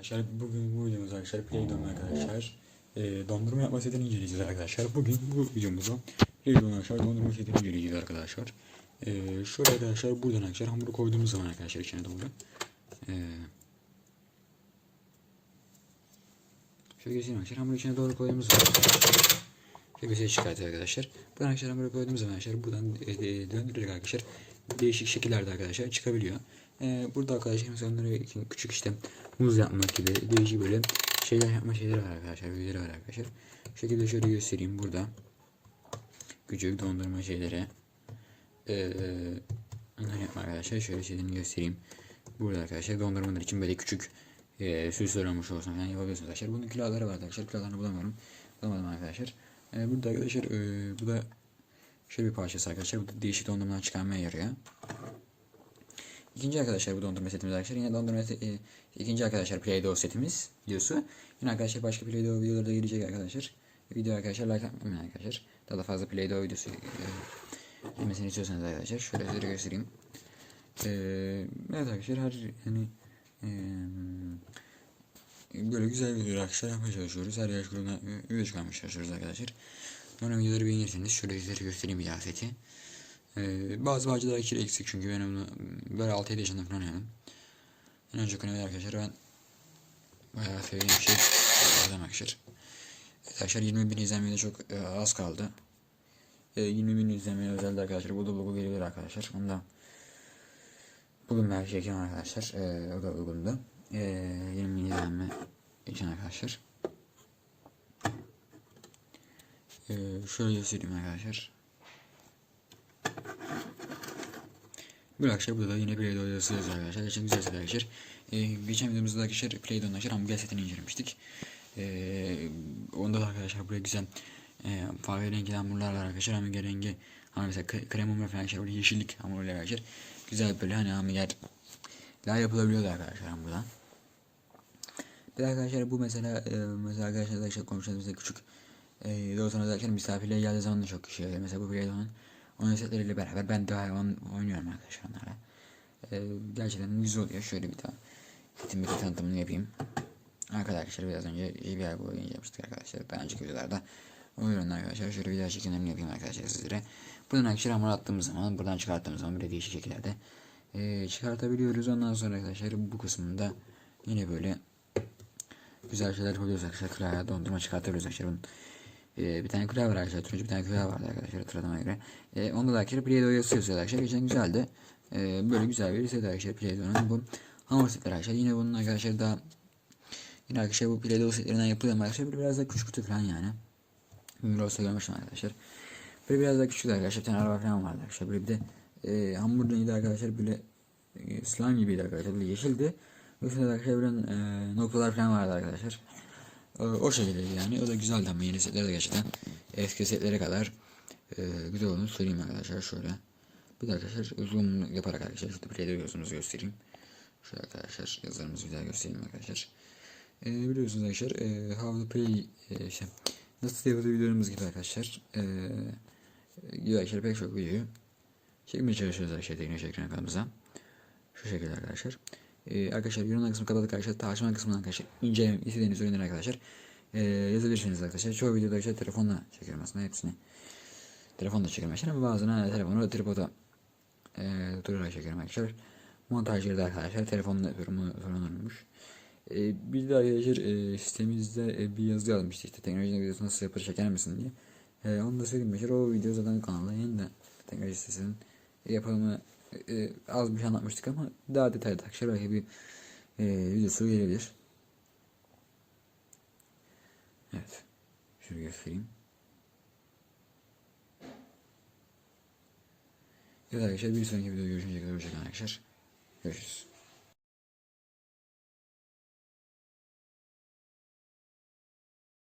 Arkadaşlar bugün bu videomuz arkadaşlar Playdom arkadaşlar e, dondurma yapma setini inceleyeceğiz arkadaşlar. Bugün bu videomuzda Playdom arkadaşlar dondurma setini inceleyeceğiz arkadaşlar. E, şöyle arkadaşlar buradan arkadaşlar hamuru koyduğumuz zaman arkadaşlar içine doğru. E, şöyle göstereyim arkadaşlar hamuru içine doğru koyduğumuz zaman şöyle göstereyim çıkartıyor arkadaşlar. Buradan arkadaşlar hamuru koyduğumuz zaman arkadaşlar buradan e, e, döndürerek arkadaşlar değişik şekillerde arkadaşlar çıkabiliyor. Ee, burada arkadaşlar mesela onları için küçük işte muz yapmak gibi değişik böyle şeyler yapma şeyleri var arkadaşlar. Videoları var arkadaşlar. Şu şekilde şöyle göstereyim burada. Küçük dondurma şeyleri. Ee, onları yapma arkadaşlar. Şöyle şeylerini göstereyim. Burada arkadaşlar dondurmalar için böyle küçük e, süsler olmuş olsun falan yapabiliyorsunuz arkadaşlar. Bunun kiloları var arkadaşlar. Kilolarını bulamıyorum. Bulamadım arkadaşlar. Ee, burada arkadaşlar e, bu da şöyle bir parçası arkadaşlar. Bu da değişik dondurmalar çıkarmaya yarıyor. İkinci arkadaşlar bu dondurma setimiz arkadaşlar. Yine dondurma seti, e, ikinci arkadaşlar Play-Doh setimiz videosu. Yine arkadaşlar başka Play-Doh videoları da gelecek arkadaşlar. Video arkadaşlar like atmayın arkadaşlar. Daha da fazla Play-Doh videosu e, gelmesini istiyorsanız arkadaşlar şöyle size göstereyim. E, evet arkadaşlar her yani e, böyle güzel videolar arkadaşlar yapmaya çalışıyoruz. Her yaş grubuna video çıkarmaya çalışıyoruz arkadaşlar. Umarım videoları beğenirsiniz. Şöyle size göstereyim bir daha seti. Ee, bazı bağcılar ikili eksik çünkü ben onu böyle 6-7 yaşında falan oynadım. En önce konuyu arkadaşlar ben bayağı sevdiğim şey. Adam arkadaşlar. Evet arkadaşlar 20 bin izlenmeye de çok e, az kaldı. E, 20 bin izlenmeye özelde arkadaşlar. Bu da logo gelebilir arkadaşlar. Onu da bugün belki çekeyim arkadaşlar. E, o da uygundu. E, 20 bin izlenme için arkadaşlar. E, şöyle göstereyim arkadaşlar. Bu akşam burada da yine Play-Doh yazısı yazıyor arkadaşlar. Geçen güzel arkadaşlar. Ee, geçen videomuzda arkadaşlar Play-Doh'un arkadaşlar hamburger setini incelemiştik. Ee, onda da arkadaşlar buraya güzel e, farklı renkli hamurlar var arkadaşlar. Hamburger rengi hani mesela krem hamur falan arkadaşlar. Böyle yeşillik hamurlar arkadaşlar. Güzel böyle hani hamburger daha yapılabiliyor da arkadaşlar hamburdan. Bir arkadaşlar bu mesela e, mesela arkadaşlar arkadaşlar konuştuğumuzda küçük e, doğrudan arkadaşlar misafirliğe geldiği zaman da çok kişi geliyor. Mesela bu Play-Doh'un onun setleriyle beraber ben de hayvan oynuyorum arkadaşlar onlara. Ee, gerçekten güzel oluyor. Şöyle bir daha setin bir tanıtımını yapayım. Arkadaşlar biraz önce bir bu oyun yapmıştık arkadaşlar. Ben önceki videolarda oynuyorum arkadaşlar. Şöyle bir daha çekimlerini yapayım arkadaşlar sizlere. Buradan arkadaşlar hamur attığımız zaman buradan çıkarttığımız zaman böyle değişik şekillerde e, çıkartabiliyoruz. Ondan sonra arkadaşlar bu kısmında yine böyle güzel şeyler yapabiliyoruz arkadaşlar. Klavye dondurma çıkartabiliyoruz arkadaşlar. Bunun ee, bir tane klavye var arkadaşlar. Turuncu bir tane klavye vardı arkadaşlar hatırladığıma göre. Ee, onda da arkadaşlar Play-Doh yazıyor arkadaşlar. Geçen güzeldi. Ee, böyle güzel bir set arkadaşlar Play-Doh'un bu hamur setleri arkadaşlar. Yine bunun arkadaşlar daha yine arkadaşlar bu Play-Doh setlerinden yapılıyor arkadaşlar biraz daha küçük kutu falan yani. Migros'ta görmüştüm arkadaşlar. Böyle biraz daha küçük arkadaşlar. Bir tane araba falan vardı arkadaşlar. Böyle bir de e, hamur rengiydi arkadaşlar. Böyle e, slime gibiydi arkadaşlar. Böyle yeşildi. Üstünde de arkadaşlar böyle e, noktalar falan vardı arkadaşlar. Ee, o şekilde yani. O da güzeldi ama yeni setler de gerçekten eski setlere kadar e, güzel olduğunu söyleyeyim arkadaşlar şöyle. Bir de arkadaşlar zoom yaparak arkadaşlar şu play'de gözümüzü göstereyim. Şöyle arkadaşlar yazılarımızı daha göstereyim arkadaşlar. E, biliyorsunuz arkadaşlar e, How to Play e, işte, nasıl yapıldığı gibi arkadaşlar. E, gibi arkadaşlar pek çok videoyu çekmeye çalışıyoruz arkadaşlar teknoloji ekran kanalımıza. Şu şekilde arkadaşlar. Ee, arkadaşlar yorum kısmı kapadık arkadaşlar. Tartışma kısmından arkadaşlar inceleme istediğiniz ürünleri arkadaşlar e, yazabilirsiniz arkadaşlar. Çoğu videoda arkadaşlar telefonla çekiyorum aslında hepsini. Telefonla çekiyorum arkadaşlar ama bazılarını telefonu da tripoda e, durarak çekiyorum arkadaşları Montajları da arkadaşlar telefonla yapıyorum. Sorun olmuş. E, bir de arkadaşlar e, sitemizde e, bir yazı yazmıştı işte teknoloji videosu nasıl yapılır çeker misin diye. E, onu da söyleyeyim arkadaşlar. O video zaten kanalda yayında. Teknoloji sitesinin yapımı e, az bir şey anlatmıştık ama daha detaylı arkadaşlar belki bir e, videosu gelebilir. Evet. Şöyle göstereyim. Evet arkadaşlar bir sonraki videoda görüşünceye kadar hoşçakalın arkadaşlar. Görüşürüz.